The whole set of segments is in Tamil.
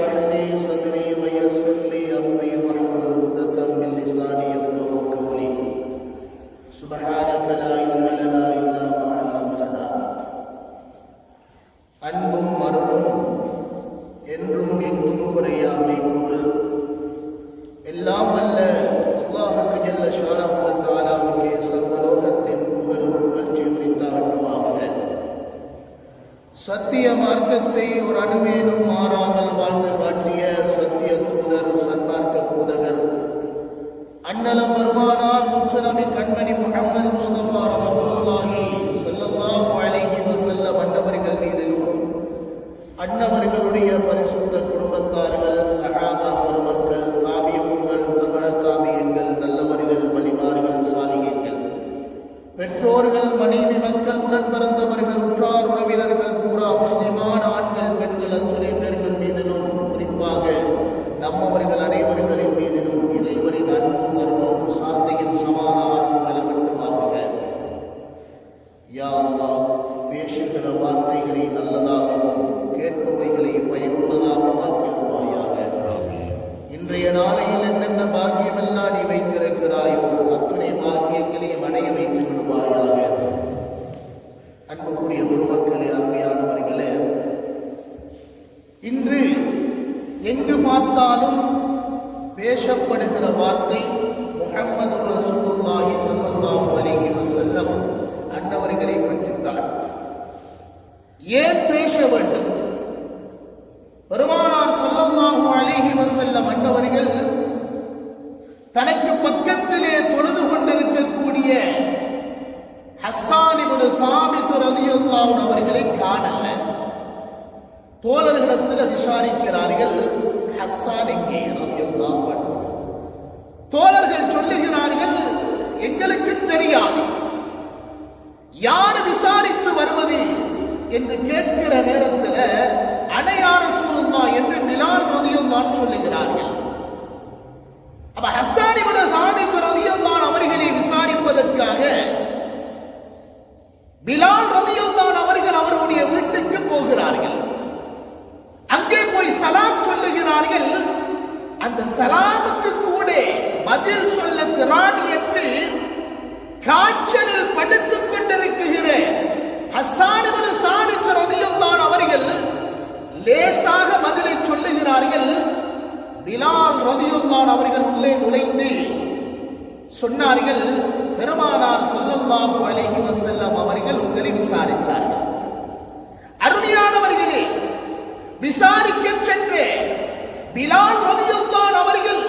وعلي صدري அன்னவர்களுடைய பரிசுத்த குடும்பத்தார்கள் சகா எங்கு பேசப்படுகிற வார்த்தை முகம்மது ரசூலுல்லாஹி ஸல்லல்லாஹு அலைஹி வஸல்லம் அன்னவர்களை பற்றித்தான் ஏன் பேச வேண்டும் பெருமானார் ஸல்லல்லாஹு அலைஹி வஸல்லம் அன்னவர்கள் தனக்கு பக்கத்திலே தொழுது கொண்டிருக்கக்கூடிய ஹஸ்ஸான் இப்னு தாபித் ரலியல்லாஹு அவர்களை காணல தோழர்களிடத்தில் விசாரிக்கிறார்கள் ஹஸ்ஸான் எங்கே ரலியல்லாஹு அன்ஹு தோழர்கள் சொல்லுகிறார்கள் எங்களுக்கு தெரியாது யார் விசாரித்து வருவது என்று கேட்கிற நேரத்தில் அணையார சூழ்ந்தா என்று மிலால் ரதியம் தான் சொல்லுகிறார்கள். அப்ப ஹஸ்ஸானி விட சாமிக்கு ரதியம்தான் அவர்களை விசாரிப்பதற்காக பிலால் ரதியம்தான் அவர்கள் அவருடைய வீட்டுக்கு போகிறார்கள். அங்கே போய் சலாம் சொல்லுகிறார்கள். அந்த சலாமுக்கு கூட பதில் சொல்ல திராணி என்று காய்ச்சல் ஹசானிபுல் சாமிக்கு ரதியம்தான் அவர்கள் லேசாக பதிலை சொல்லுகிறார்கள். பிலால் ரதியம்தான் அவர்கள் உள்ளே நுழைந்து சொன்னார்கள் பெருமானார் ஸல்லல்லாஹு அலைஹி வஸல்லம் அவர்கள் உங்களை விசாரித்தார்கள். அருமையானவர்களே விசாரிக்க சென்று பிலால் ரதியம்தான் அவர்கள்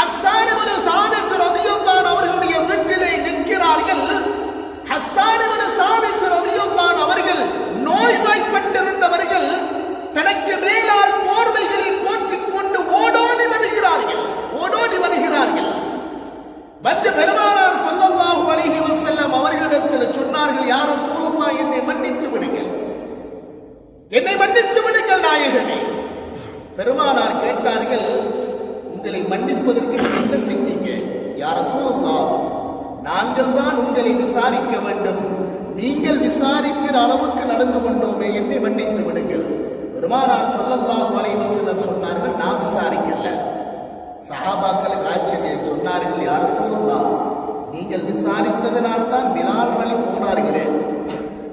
ஹஸ்ஸான் இப்னு சாபித் ரதியம்தான் அவர்களுடைய வீட்டிலே நிற்கிறார்கள். ஹஸ்ஸான் இப்னு சாபித் வந்து பெருமானார் சொல்லல்லாஹு அலைஹி வஸல்லம் அவர்களிடத்தில் சொன்னார்கள் யார சூழமா என்னை மன்னித்து விடுங்கள். என்னை மன்னித்து விடுங்கள் நாயகமே. பெருமானார் கேட்டார்கள் உங்களை மன்னிப்பதற்கு என்ன செஞ்சீங்க யார சூழல்லா நாங்கள் தான் உங்களை விசாரிக்க வேண்டும். நீங்கள் விசாரிக்கிற அளவுக்கு நடந்து கொண்டோமே என்னை மன்னித்து விடுங்கள். பெருமானார் சொல்லல்லாஹு அலைஹி வஸல்லம் சொன்னார்கள் நான் விசாரிக்கல. சகாபாக்களுக்கு ஆச்சரியம். சொன்னார்கள் யார சொல்லலாம் நீங்கள் விசாரித்ததனால் தான் பிலால் வழி போனார்களே.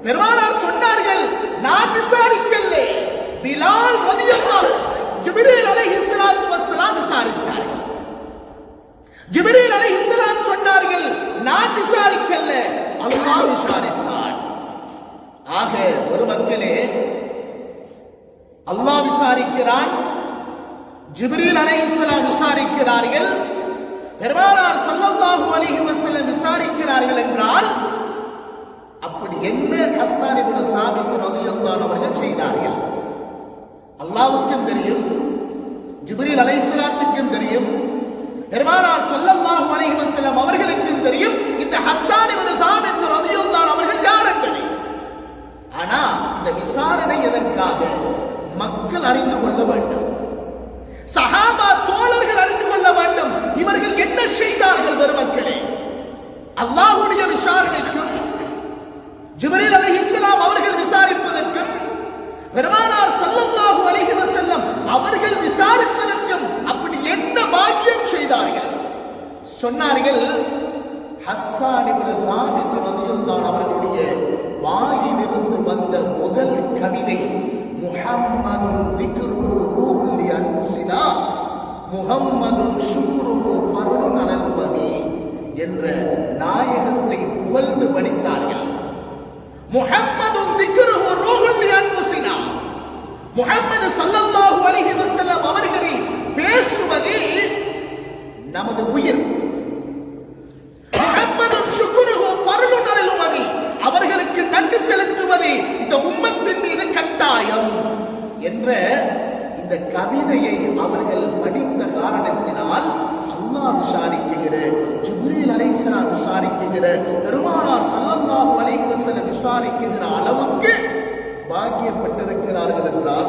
பெருமானார் சொன்னார்கள் நான் விசாரிக்கல பிலால் அலை ஜிப்ரீல் அலைஹிஸ்ஸலாத்து வஸ்ஸலாம் விசாரித்தார்கள். ஜிப்ரீல் அலைஹிஸ்ஸலாம் சொன்னார்கள் நான் விசாரிக்கல அல்லாஹ் விசாரித்தான். ஆக ஒரு மக்களே அல்லாஹ் விசாரிக்கிறான் ஜிப்ரீல் அலைஹிஸ்ஸலாம் விசாரிக்கிறார்கள். பெருமானார் சல்லல்லாஹு அலைஹி வஸல்லம் விசாரிக்கிறார்கள் என்றால் அப்படி என்ன ஹஸ்ஸான் இப்னு சாபித் ரலியல்லாஹு அவர்கள் செய்தார்கள்? அல்லாஹ்வுக்கும் தெரியும் ஜிப்ரீல் அலைஹிஸ்ஸலாத்துக்கும் தெரியும் பெருமானார் சல்லல்லாஹு அலைஹி வஸல்லம் அவர்களுக்கும் தெரியும் இந்த ஹஸ்ஸான் இப்னு சாபித் ரலியல்லாஹு அவர்கள் யார் என்பதை. ஆனா இந்த விசாரணை எதற்காக? மக்கள் அறிந்து கொள்ள வேண்டும். சஹாபா தோழர்கள் அறிந்து கொள்ள வேண்டும். இவர்கள் என்ன செய்தார்கள் பெருமக்களே? அல்லாஹுடைய விசாரணைக்கும் ஜிப்ரீல் இஸ்லாம் அவர்கள் விசாரிப்பதற்கும் பெருமானார் ஸல்லல்லாஹு அலைஹி வசல்லம் அவர்கள் விசாரிப்பதற்கும் அப்படி என்ன பாக்கியம் செய்தார்கள்? சொன்னார்கள் ஹஸ்ஸான் இப்னு சாபித் ரலியல்லாஹு அவர்களுடைய வாயிலிருந்து வந்த முதல் கவிதை முர்சிலா முகம்மதும் ஷுக்ருமு பருண் அனகுமதி என்ற நாயகத்தை புகழ்ந்து படித்தார்கள். முகம்மதும் திக்ருஹு ரூஹுல் அன்புசினா முகம்மது சல்லல்லாஹு அலைஹி வஸல்லம் அவர்களை பேசுவதே நமது உயிர். முகம்மதும் ஷுக்ருஹு பருண் அனகுமதி அவர்களுக்கு நன்றி செலுத்துவது இந்த உம்மத்தின் மீது கட்டாயம் என்ற இந்த கவிதையை அவர்கள் படித்த காரணத்தினால் அல்லாஹ் விசாரிக்குகிற ஜிப்ரீல் அலைஹிஸ்ஸலாம் விசாரிக்குகிற பெருமானார் ஸல்லல்லாஹு அலைஹி வஸல்லம் விசாரிக்குகிற அளவுக்கு பாக்கியப்பட்டிருக்கிறார்கள் என்றால்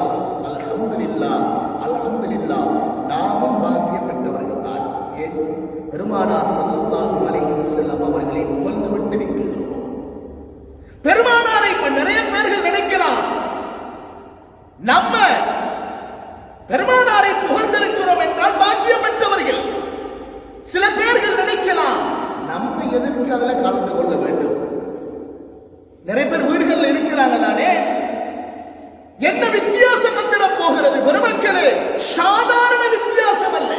அல்ஹம்துலில்லாஹ் அல்ஹம்துலில்லாஹ் நாமும் பாக்கியப்பட்டவர்கள் தான். ஏன்? பெருமானார் ஸல்லல்லாஹு அலைஹி வஸல்லம் அவர்களை புகழ்ந்து விட்டு நிற்கிறோம் பெருமானாரை இப்ப நிறைய பேர்கள் நினைக்கலாம். நம்ம பெருமானாரை புகழ்ந்திருக்கிறோம் என்றால் பாக்கியம் பெற்றவர்கள் சில பேர்கள் நினைக்கலாம் நம்ம அதில் கலந்து கொள்ள வேண்டும். நிறைய பேர் வீடுகள்ல இருக்கிறாங்க தானே? எந்த வித்தியாசம் வந்துட போகிறது பெருமக்களே சாதாரண வித்தியாசம் அல்ல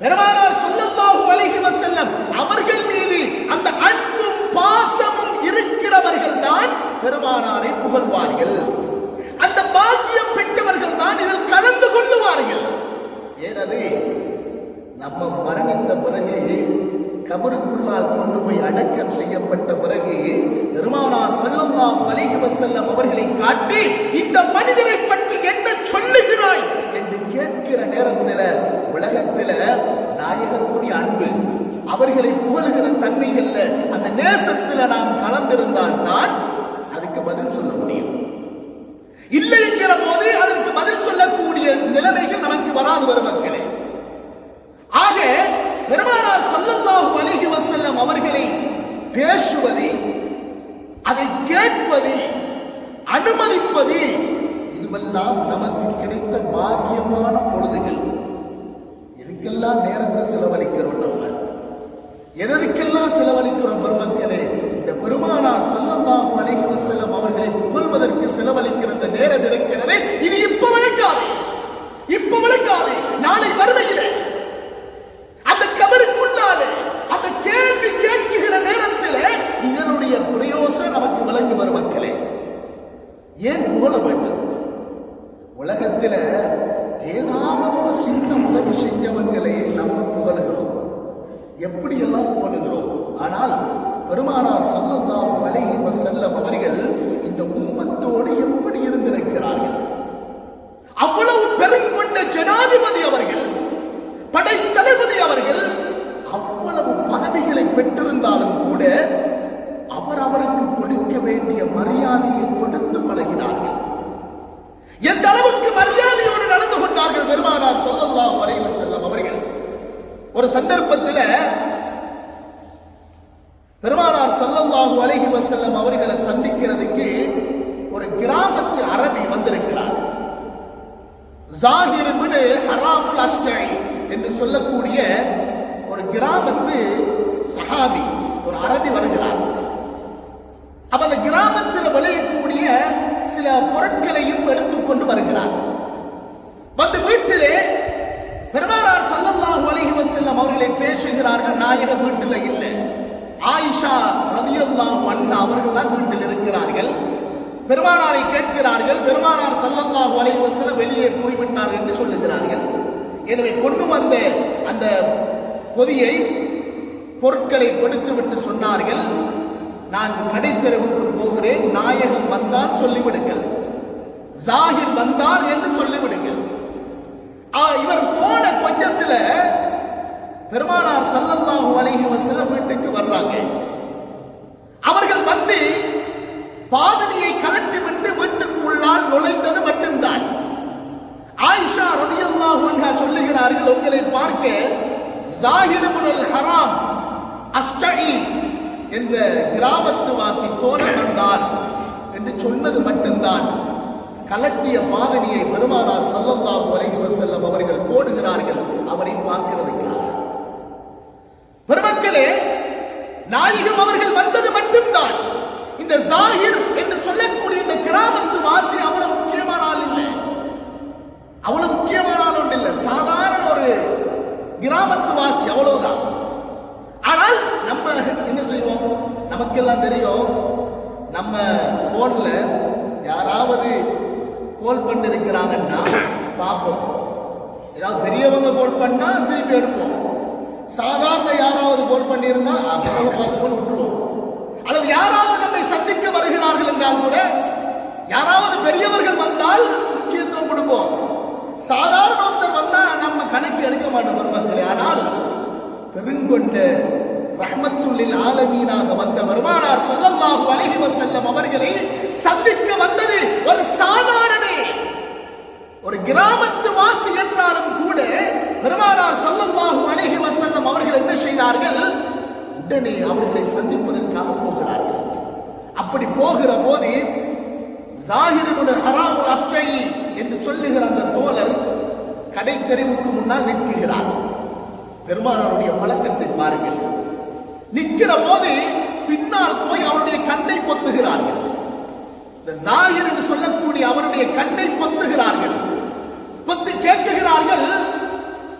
பெருமானார் ஸல்லல்லாஹு அலைஹி வஸல்லம் அவர்கள் மீது அந்த அன்பும் பாசமும் இருக்கிறவர்கள் தான் பெருமானாரை புகழ்வார்கள் அந்த பாக்கியம் பெற்றவர்கள் தான் இதில் கலந்து கொள்ளுவார்கள் ஏனது நம்ம மரணித்த பிறகு கபருக்குள்ளால் கொண்டு போய் அடக்கம் செய்யப்பட்ட பிறகு பெருமானார் ஸல்லல்லாஹு அலைஹி செல்லம் அவர்களை காட்டி இந்த மனிதரை பற்றி என்ன சொல்லுகிறாய்? என்று கேட்கிற நேரத்தில் உலகத்தில் நாயகத்துடைய அன்பு அவர்களை புகழ்கிற தன்மைகள்ல அந்த நேசத்துல நாம் கலந்திருந்தால் தான் அதுக்கு பதில் சொல்ல முடியும். இல்லை என்கிற போது அதற்கு பதில் சொல்லக்கூடிய நிலைமைகள் நமக்கு வராது வரும் மக்களே. ஆக பெருமானார் சொல்லும் பேசுவது அதை கேட்பது அனுமதிப்பது இதுவெல்லாம் நமக்கு கிடைத்த பாக்கியமான பொழுதுகள். இதுக்கெல்லாம் நேரத்தை செலவழிக்கிறோம் நம்ம? எதற்கெல்லாம் செலவழிக்கிறோம் பெருமக்களே? இந்த பெருமானார் ஸல்லல்லாஹு அலைஹி செல்லும் அவர்களை புகழ்வதற்கு செலவழிக்கிற நேரம் இருக்கிறது இது இப்பவே விளங்காது இப்ப விளங்காது நாளை வறுமையிலே அந்த கபருக்குள்ளாலே அந்த கேள்வி கேட்குகிற நேரத்தில் இதனுடைய பிரயோசனம் நமக்கு விளங்கி வரும் மக்களே ஏன் புகழ வேண்டும் உலகத்தில் ஏதாவது ஒரு சின்ன உதவி செஞ்சவங்களை நம்ம புகழுகிறோம் எப்படியெல்லாம் புகழுகிறோம் ஆனால் பெருமானார் ஸல்லல்லாஹு அலைஹி வஸல்லம் அவர்கள் இந்த உம்மத்தோடு எப்படி இருந்திருக்கிறார்கள் அவ்வளவு பெருங்கொண்ட ஜனாதிபதி அவர்கள் படை தளபதி அவர்கள் அவ்வளவு பதவிகளை பெற்றிருந்தாலும் கூட அவர் அவருக்கு கொடுக்க வேண்டிய மரியாதையை கொடுத்து பழகினார்கள் எந்த அளவுக்கு மரியாதையோடு நடந்து கொண்டார்கள் பெருமானார் ஸல்லல்லாஹு அலைஹி வஸல்லம் அவர்கள் ஒரு சந்தர்ப்பத்தில் பெருமானார் ஸல்லல்லாஹு அலைஹி வஸல்லம் அவர்களை சந்திக்கிறதுக்கு ஒரு கிராமத்து அரபி வந்திருக்கிறார் ஜாகிர் இப்னு ஹராமுல் அஷ்டை என்று சொல்லக்கூடிய ஒரு கிராமத்து சஹாபி ஒரு அரபி வருகிறார் அப்ப அந்த கிராமத்தில் விளையக்கூடிய சில பொருட்களையும் எடுத்துக்கொண்டு வருகிறார் வந்து வீட்டிலே பெருமானார் ஸல்லல்லாஹு அலைஹி வஸல்லம் அவர்களை பேசுகிறார்கள் நாயக வீட்டில் இல்லை ஆயிஷா ரலியல்லாஹு அன்ஹா அவர்கள் தான் வீட்டில் இருக்கிறார்கள் பெருமானாரை கேட்கிறார்கள். பெருமானார் ஸல்லல்லாஹு அலைஹி சில வெளியே போய்விட்டார் என்று சொல்லுகிறார்கள். எனவே கொண்டு வந்த அந்த பொதியை பொருட்களை கொடுத்து விட்டு சொன்னார்கள். நான் கடைத்தெருவுக்கு போகிறேன். நாயகம் வந்தால் சொல்லிவிடுங்கள். ஜாகிர் வந்தார் என்று சொல்லிவிடுங்கள். ஆ, இவர் போன கொஞ்சத்துல பெருமானார் சல்லம்மா அலைஹி வஸல்லம் வீட்டுக்கு வர்றாங்க. அவர்கள் வந்து பாதணியை கலட்டி விட்டு வீட்டுக்குள்ளால் நுழைந்தது மட்டும்தான். ஆயிஷா ரலியல்லாஹு சொல்லுகிறார்கள் உங்களை பார்க்க ஜாஹிர் ஹராம் அஸ்டஇ என்ற கிராமத்து வாசி வந்தார் என்று சொன்னது மட்டும்தான். கலட்டிய பாதணியை பெருமானார் ஸல்லல்லாஹு அலைஹி வஸல்லம் அவர்கள் போடுகிறார்கள் அவரை பார்க்கிறதுக்காக. பெருமக்களே நாயகம் அவர்கள் வந்து இந்த ஜாகிர் என்று சொல்லக்கூடிய இந்த கிராமத்து வாசி அவ்வளவு முக்கியமான ஆள் இல்லை. அவ்வளவு முக்கியமான ஆள் ஒன்று இல்லை. சாதாரண ஒரு கிராமத்து வாசி அவ்வளவுதான். ஆனால் நம்ம என்ன செய்வோம்? நமக்கெல்லாம் தெரியும். நம்ம போன்ல யாராவது கோல் பண்ணிருக்கிறாங்கன்னா பார்ப்போம். ஏதாவது பெரியவங்க கோல் பண்ணா திருப்பி எடுப்போம். சாதாரண யாராவது கோல் பண்ணியிருந்தா அப்புறம் பார்த்துக்கொண்டு விட்டுருவோம் அல்லது யாராவது நம்மை சந்திக்க வருகிறார்கள் கூட யாராவது பெரியவர்கள் வந்தால் முக்கியத்துவம் கொடுப்போம். சாதாரண ஒருத்தர் வந்தா நம்ம கணக்கு எடுக்க மாட்டோம் பெருமக்களே. ஆனால் பெருங்கொண்ட ரஹமத்துள்ளில் ஆலமீனாக வந்த வருமானார் ஸல்லல்லாஹு அலைஹி வஸல்லம் அவர்களை சந்திக்க வந்தது ஒரு சாதாரணே. ஒரு கிராமத்து வாசி என்றாலும் கூட பெருமானார் ஸல்லல்லாஹு அலைஹி வஸல்லம் அவர்கள் என்ன செய்தார்கள்? உடனே அவர்களை சந்திப்பதற்காக போகிறார்கள். அப்படி போகிற போது என்று சொல்லுகிற அந்த தோழர் கடை தெருவுக்கு முன்னால் நிற்கிறார். பெருமானாருடைய பழக்கத்தை பாருங்கள். நிற்கிற போது பின்னால் போய் அவருடைய கண்ணை பொத்துகிறார்கள். இந்த ஜாகிர் என்று சொல்லக்கூடிய அவருடைய கண்ணை பொத்துகிறார்கள். பொத்து கேட்குகிறார்கள்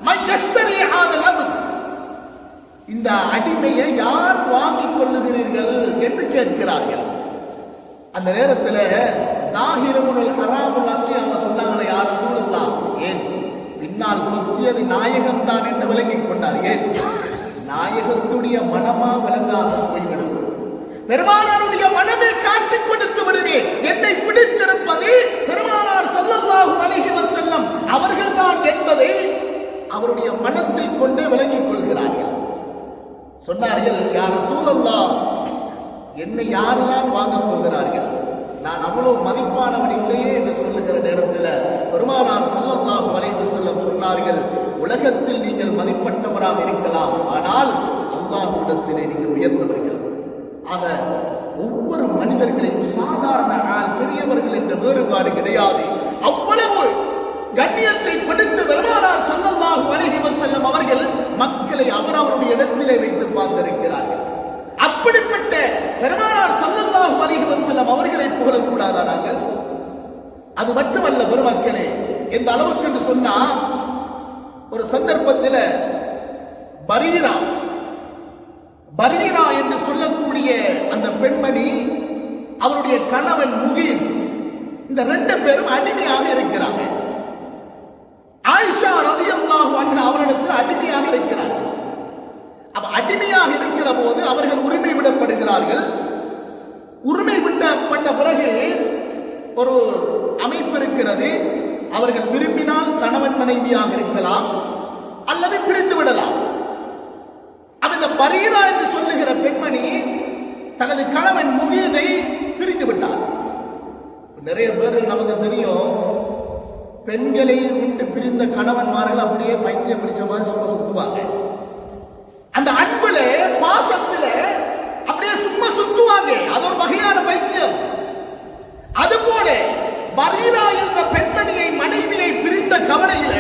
மையஸ்தரி ஆதல் அபு இந்த அடிமையை யார் வாங்கிக் கொள்ளுகிறீர்கள் என்று கேட்கிறார்கள். அந்த நேரத்தில் ஜாகிரமுல் ஹராமுல் அஸ்லி அவங்க சொன்னாங்களே யார் ஏன்? பின்னால் கொத்தியது நாயகம் தான் என்று விளங்கிக் கொண்டார். ஏன்? நாயகத்துடைய மனமா விளங்காத போய்விடும். பெருமானாருடைய மனமே காட்டிக் கொடுத்து விடுவே என்னை பிடித்திருப்பது பெருமானார் ஸல்லல்லாஹு அலைஹி வஸல்லம் அவர்கள்தான் என்பதை அவருடைய மனத்தை கொண்டே விளங்கிக் கொள்கிறார்கள் சொன்னார்கள் யார் சூழல்லா என்னை யாரெல்லாம் வாங்க போகிறார்கள்? நான் அவ்வளவு மதிப்பானவன் இல்லையே என்று சொல்லுகிற நேரத்தில் பெருமானார் ஸல்லல்லாஹு வளைந்து வஸல்லம் சொன்னார்கள் உலகத்தில் நீங்கள் மதிப்பட்டவராக இருக்கலாம் ஆனால் அல்லாஹ்விடத்திலே நீங்கள் உயர்ந்தவர்கள். ஆக ஒவ்வொரு மனிதர்களையும் சாதாரண ஆள் பெரியவர்கள் என்ற வேறுபாடு கிடையாது. அவ்வளவு கண்ணியத்தை கொடுத்து பெருமானார் ஸல்லல்லாஹு அலைஹி வஸல்லம் மக்களை அவர் அவருடைய இடத்திலே வைத்து பார்த்திருக்கிறார்கள். அப்படிப்பட்ட பெருமானார் ஸல்லல்லாஹு அலைஹி வஸல்லம் அவர்களை புகழக்கூடாதா நாங்கள்? அது மட்டுமல்ல பெருமக்களே எந்த அளவுக்கு என்று சொன்னா ஒரு சந்தர்ப்பத்தில் பரீரா பரீரா என்று சொல்லக்கூடிய அந்த பெண்மணி அவருடைய கணவன் முகீர் இந்த ரெண்டு பேரும் அடிமையாக இருக்கிறாங்க. ஆயிஷா ரலியல்லாஹு அன்ஹா அவரிடத்தில் அடிமையாக இருக்கிறார் அப்ப அடிமையாக இருக்கிற போது அவர்கள் உரிமை விடப்படுகிறார்கள். உரிமை விடப்பட்ட பிறகு ஒரு அமைப்பு இருக்கிறது. அவர்கள் விரும்பினால் கணவன் மனைவியாக இருக்கலாம் அல்லது பிரிந்து விடலாம். அப்ப இந்த பரீரா என்று சொல்லுகிற பெண்மணி தனது கணவன் முகியதை பிரிந்து விட்டார். நிறைய பேர் நமக்கு தெரியும் பெண்களை விட்டு பிரிந்த கணவன்மார்கள் அப்படியே பைத்தியம் பிடிச்ச மாதிரி சும்மா சுத்துவாங்க. அந்த அன்புல பாசத்துல அப்படியே சும்மா சுத்துவாங்க. அது ஒரு வகையான பைத்தியம். அதுபோல பரீரா என்ற பெண்மணியை மனைவியை பிரிந்த கவலையில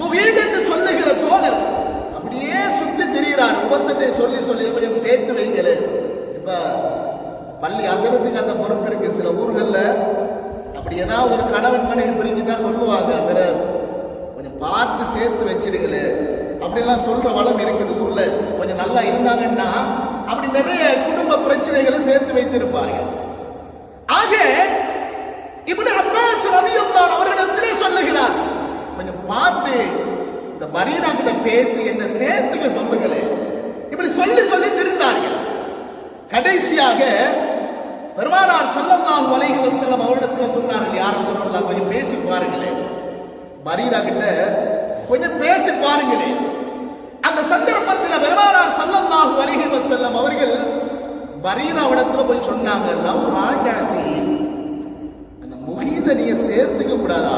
முகீத் என்று சொல்லுகிற தோழர் அப்படியே சுத்தி திரிகிறார் ஒவ்வொருத்தட்டை சொல்லி சொல்லி கொஞ்சம் சேர்த்து வைங்களேன். இப்ப பள்ளி அசரத்துக்கு அந்த பொறுப்பு இருக்கு. சில ஊர்கள்ல அப்படி ஏதாவது ஒரு கணவன் மனைவி பிரிஞ்சுட்டா சொல்லுவாங்க. அசரத் கொஞ்சம் பார்த்து சேர்த்து வச்சிடுங்களே. அப்படிலாம் சொல்ற வளம் இருக்குது ஊர்ல. கொஞ்சம் நல்லா இருந்தாங்கன்னா அப்படி நிறைய குடும்ப பிரச்சனைகளை சேர்த்து வைத்திருப்பார்கள். ஆக இப்படி அப்பாஸ் ரலியல்லாஹு அவர்களிடத்திலே சொல்லுகிறார். கொஞ்சம் பார்த்து இந்த மரீனா கிட்ட பேசி என்ன சேர்த்துக்க சொல்லுங்களேன் இப்படி சொல்லி சொல்லி திருந்தார்கள். கடைசியாக பெருமானார் ஸல்லல்லாஹு வலைகி வஸல்லம் அவரிடத்துல சொன்னார்கள் யார சொல்லலாம் கொஞ்சம் பேசி பாருங்களேன். மரீனா கிட்ட கொஞ்சம் பேசி பாருங்களேன். அந்த சந்தர்ப்பத்தில் பெருமானார் ஸல்லல்லாஹு வலைகி வஸல்லம் அவர்கள் பரீராவிடத்துல போய் சொன்னாங்க லவ் ராஜாத்தி அந்த முகீத நீங்க சேர்த்துக்க கூடாதா?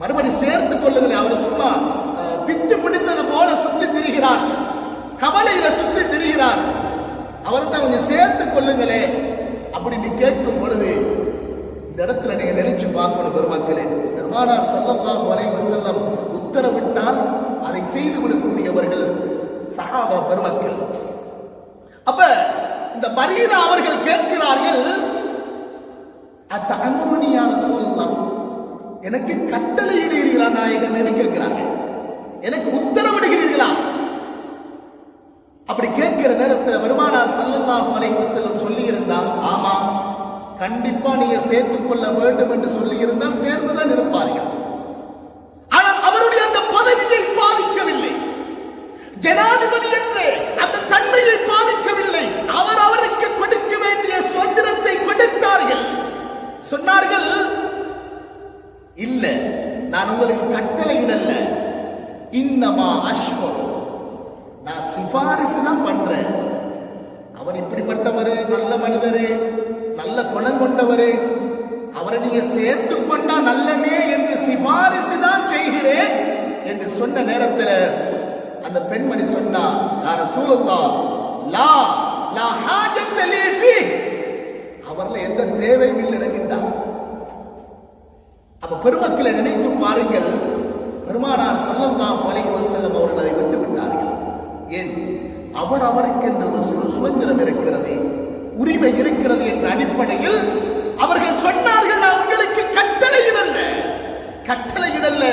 மறுபடி சேர்த்து கொள்ளுங்களேன் அவர் சும்மா அஹ், பித்து பிடித்தது போல சுத்தி திரிகிறார் கவலையில சுத்தி திரிகிறார் அவர் தான் கொஞ்சம் சேர்த்து கொள்ளுங்களே. அப்படின்னு கேட்கும் பொழுது இந்த இடத்துல நீங்க நினைச்சு பார்க்கணும் பெருமக்களே. பெருமானார் ஸல்லல்லாஹு வரைவு செல்லம் உத்தரவிட்டால் அதை செய்து விடக்கூடியவர்கள் சகாபா பெருமக்கள். அப்ப இந்த பரீரா அவர்கள் கேட்கிறார்கள் அத்த அன்புனியான சூழல்லாம் எனக்கு கட்டளையிடுகிறீர்களா நாயகன் என்று கேட்கிறாங்க எனக்கு உத்தரவிடுகிறீர்களா? அப்படி கேட்கிற நேரத்தில் வருமானார் ஸல்லல்லாஹு அலைஹி செல்லும் சொல்லி இருந்தால் ஆமா கண்டிப்பா நீங்க சேர்த்துக் கொள்ள வேண்டும் என்று சொல்லி இருந்தால் சேர்ந்துதான் இருப்பார்கள் ஆனால் அவருடைய அந்த பதவியை பாவிக்கவில்லை ஜனாதிபதி என்று அந்த தன்மையை பாவிக்கவில்லை அவர் அவருக்கு கொடுக்க வேண்டிய சுதந்திரத்தை கொடுத்தார்கள் சொன்னார்கள் இல்ல நான் உங்களுக்கு கட்டளையிடல்ல இன்னமா அஸ்வம் நான் சிபாரிசு தான் பண்றேன் அவர் இப்படிப்பட்டவரு நல்ல மனிதரு நல்ல குணம் கொண்டவரு அவரை நீங்க சேர்த்து கொண்டா நல்லமே என்று சிபாரிசு தான் செய்கிறேன் என்று சொன்ன நேரத்தில் அந்த பெண்மணி சொன்னா யார சூழல்லா லா லா ஹாஜத்த லீ ஃபீ. அவர்ல எந்த தேவையும் இல்லை என்கின்றார் அப்ப பெருமக்களை நினைத்து பாருங்கள் பெருமானார் ஸல்லல்லாஹு அலைஹி வஸல்லம் அவர்கள் அதை விட்டு விட்டார்கள் ஏன்? அவர் அவருக்கு என்று ஒரு சிறு சுதந்திரம் இருக்கிறது உரிமை இருக்கிறது என்ற அடிப்படையில் அவர்கள் சொன்னார்கள் நான் உங்களுக்கு கட்டளையிடல்ல கட்டளையிடல்ல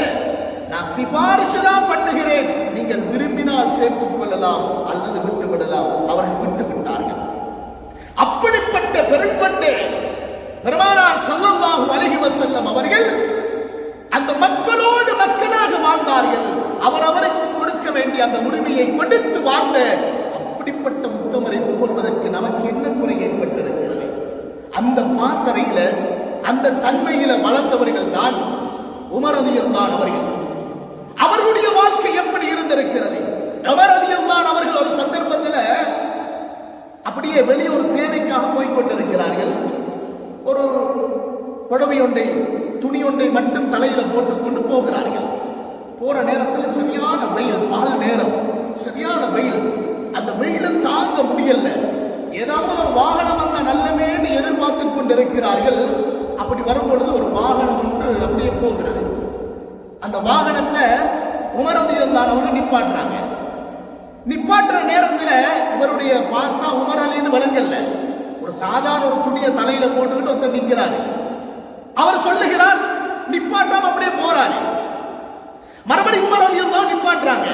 நான் சிபாரிசு தான் பண்ணுகிறேன். நீங்கள் விரும்பினால் சேர்த்துக் கொள்ளலாம் அல்லது விட்டு விடலாம் அவர்கள் விட்டு விட்டார்கள் அப்படிப்பட்ட பெருங்கொண்டே பெருமானார் ஸல்லல்லாஹு அலைஹி செல்லம் அவர்கள் அந்த மக்களோடு மக்களாக வாழ்ந்தார்கள். அவர் அவருக்கு கொடுக்க வேண்டிய அந்த உரிமையை கொடுத்து வாழ்ந்த அப்படிப்பட்ட உத்தமரை புகழ்வதற்கு நமக்கு என்ன குறை ஏற்பட்டிருக்கிறது? அந்த பாசறையில அந்த தன்மையில வளர்ந்தவர்கள் தான் உமரதியல்தான் அவர்கள். அவர்களுடைய வாழ்க்கை எப்படி இருந்திருக்கிறது? உமரதியல்தான் அவர்கள் ஒரு சந்தர்ப்பத்தில் அப்படியே வெளியே ஒரு தேவைக்காக போய்கொண்டிருக்கிறார்கள் ஒரு புடவை ஒன்றை துணி ஒன்றை மட்டும் தலையில போட்டுக்கொண்டு போகிறார்கள். போற நேரத்தில் சரியான வெயில் பால் நேரம். சரியான வெயில். அந்த வெயிலை தாங்க முடியல. ஏதாவது ஒரு வாகனம் வந்த நல்லமேன்னு எதிர்பார்த்து கொண்டிருக்கிறார்கள். அப்படி வரும்பொழுது ஒரு வாகனம் ஒன்று அப்படியே போகிறது. அந்த வாகனத்தை உமரது இருந்தானவங்க நிப்பாட்டுறாங்க. நிப்பாட்டுற நேரத்தில் இவருடைய பார்த்தா உமரலின்னு விளங்கல்ல ஒரு சாதாரண ஒரு துணியை தலையில போட்டுக்கிட்டு வந்து நிற்கிறாரு அவர் சொல்லுகிறார் நிப்பாட்டாம அப்படியே போறாரு. மறுபடியும் உமர் அலி தான் நிப்பாட்டுறாங்க.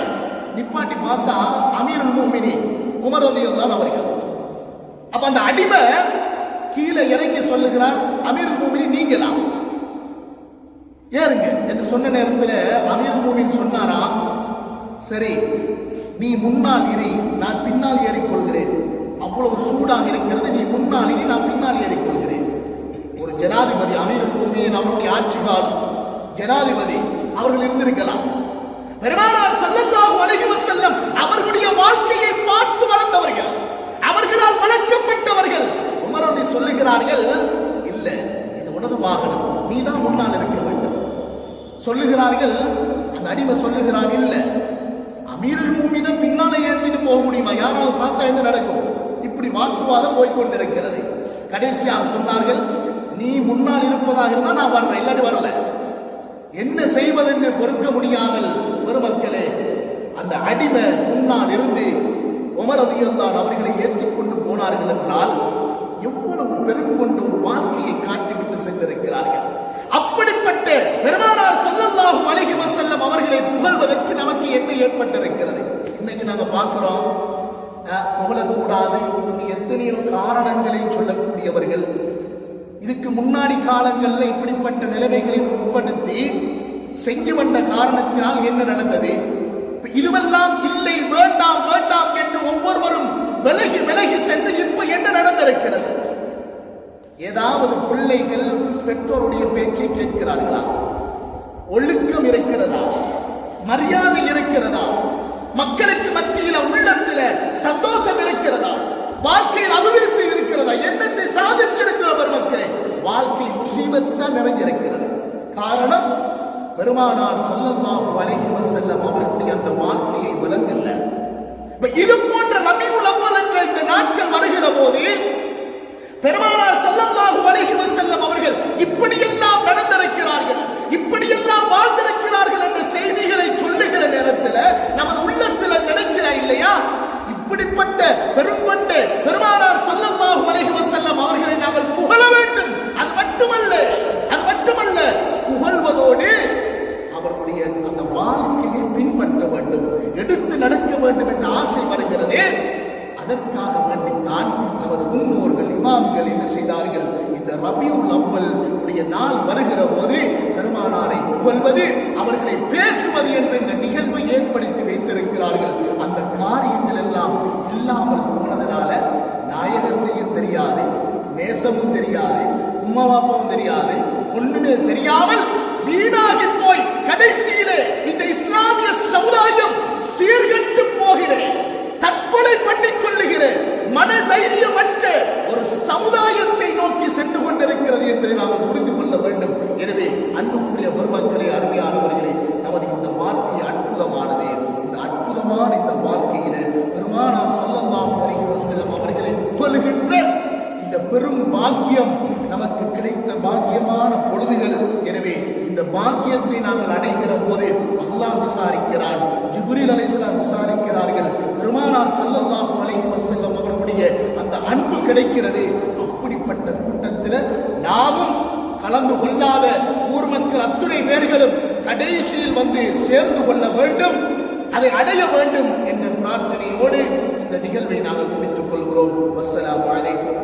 நிப்பாட்டி பார்த்தா அமீர் மூமினி உமர் அலி தான் அவர்கள். அப்ப அந்த அடிமை கீழே இறங்கி சொல்லுகிறார் அமீர் மூமினி நீங்களா ஏறுங்க என்று சொன்ன நேரத்தில் அமீர் மூமின் சொன்னாராம் சரி நீ முன்னால் ஏறி நான் பின்னால் ஏறிக்கொள்கிறேன். அவ்வளவு சூடாக இருக்கிறது. நீ முன்னால் நான் பின்னாலே ஏறிக்கொள்கிறேன் ஒரு ஜனாதிபதி அமீர் மூமியின் அவருடைய ஆட்சி காலம் ஜனாதிபதி அவர்கள் இருந்திருக்கலாம். பெருமானார் செல்லந்தாக அலைஹி செல்லம் அவர்களுடைய வாழ்க்கையை பார்த்து வளர்ந்தவர்கள் அவர்களால் வளர்க்கப்பட்டவர்கள். உமர் சொல்லுகிறார்கள் இல்ல இது உனது வாகனம் நீதான் முன்னால் இருக்க வேண்டும். சொல்லுகிறார்கள் அந்த அடிமை சொல்லுகிறாங்க இல்ல அமீருல் மூமினை பின்னால ஏற்றிட்டு போக முடியுமா? யாராவது பார்த்தா என்ன நடக்கும்? வாக்குவாதம் போய்கொண்டிருக்கிறது கடைசியாக சொன்னார்கள் நீ முன்னால் இருப்பதாக இருந்தால் நான் வர்றேன் இல்லாட்டி வரல. என்ன செய்வதென்று பொறுக்க முடியாமல் பெருமக்களே அந்த அடிமை முன்னால் இருந்து உமரதியந்தான் அவர்களை ஏற்றிக்கொண்டு போனார்கள் என்றால் எவ்வளவு பெருங்கொண்டு ஒரு வாழ்க்கையை காட்டிவிட்டு சென்றிருக்கிறார்கள். அப்படிப்பட்ட பெருமானார் சொல்ல இதுக்கு முன்னாடி காலங்களில் இப்படிப்பட்ட நிலைமைகளை உட்படுத்தி செஞ்சு வந்த காரணத்தினால் என்ன நடந்தது? இதுவெல்லாம் இல்லை வேண்டாம் வேண்டாம் என்று ஒவ்வொருவரும் விலகி விலகி சென்று இப்ப என்ன நடந்திருக்கிறது? ஏதாவது பிள்ளைகள் பெற்றோருடைய பேச்சை கேட்கிறார்களா? ஒழுக்கம் இருக்கிறதா? மரியாதை இருக்கிறதா? மக்களுக்கு மத்தியில உள்ளத்துல சந்தோஷம் இருக்கிறதா? வாழ்க்கையில் அபிவிருத்தி இருக்கிறதா? என்னத்தை சாதிச்சிருக்கிறவர் மக்களே வாழ்க்கை முசீபத்தான் நிறைஞ்சிருக்கிறது. காரணம் பெருமானார் ஸல்லல்லாஹு அலைஹி செல்லம் அவர்களுடைய அந்த வாழ்க்கையை விளங்கல்ல இது போன்ற ரபியுல் அவ்வல் என்ற இந்த நாட்கள் வருகிற போது பெருமானார் ஸல்லல்லாஹு அலைஹி செல்லம் அவர்கள் இப்படியெல்லாம் நடந்திருக்கிறார்கள் இப்படியெல்லாம் வாழ்ந்திருக்கிறார்கள் என்ற செய்திகளை சொல்லுகிற நேரத்தில் நமது உள்ளத்தில் நினைக்கிறா இல்லையா? இப்படிப்பட்ட பெருங்கொண்டு பெருமானார் ஸல்லல்லாஹு அலைஹி வஸல்லம் அவர்களை நாங்கள் புகழ வேண்டும் அது மட்டுமல்ல அது மட்டுமல்ல புகழ்வதோடு அவருடைய அந்த வாழ்க்கையை பின்பற்ற வேண்டும் எடுத்து நடக்க வேண்டும் என்ற ஆசை வருகிறதே. அதற்காக வேண்டித்தான் நமது முன்னோர்கள் இமாம்கள் என்ன செய்தார்கள்? இந்த ரபியுல் அம்பல் உடைய நாள் வருகிற போது பெருமானாரை புகழ்வது அவர்களை பேசுவது என்ற இந்த நிகழ்வை ஏற்படுத்தி வைத்திருக்கிறார்கள். அந்த காரியங்கள் எல்லாம் இல்லாமல் போனதுனால நாயகத்தையும் தெரியாது நேசமும் தெரியாது உம்மா பாப்பாவும் தெரியாது. ஒண்ணுமே தெரியாமல் வீணாகி போய் கடைசியிலே இந்த இஸ்லாமிய சமுதாயம் சீர்கெட்டு போகிற தற்கொலை பண்ணிக் கொள்ளுகிற மன தைரியமற்ற ஒரு சமுதாயத்தை நோக்கி சென்று கொண்டிருக்கிறது என்பதை நாம் புரிந்து கொள்ள வேண்டும். எனவே அன்புக்குரிய பெருமக்களே அருமையானவர்களே நமது இந்த வாழ்க்கை அற்புதமானது. இந்த அற்புதமான இந்த வாழ்க்கையில பெருமானார் சொல்லமாக அலைஹி வஸல்லம் அவர்களை புகழுகின்ற இந்த பெரும் பாக்கியம் நமக்கு கிடைத்த பாக்கியமான பொழுதுகள். எனவே இந்த பாக்கியத்தை நாங்கள் அடைகிற போது அல்லாஹ் விசாரிக்கிறார். ஜிபுரில் அலிஸ்லாம் விசாரிக்கிறார்கள். பெருமானார் செல்லல்லாம் அலைஹி வசல்லம் அவர்களுடைய அந்த அன்பு கிடைக்கிறது. அப்படிப்பட்ட கூட்டத்தில் நாமும் கலந்து கொள்ளாத ஊர் மக்கள் அத்துணை பேர்களும் கடைசியில் வந்து சேர்ந்து கொள்ள வேண்டும். அதை அடைய வேண்டும் என்ற பிரார்த்தனையோடு இந்த நிகழ்வை நாங்கள் முடித்துக் கொள்கிறோம். வஸ்ஸலாமு வலைக்கும்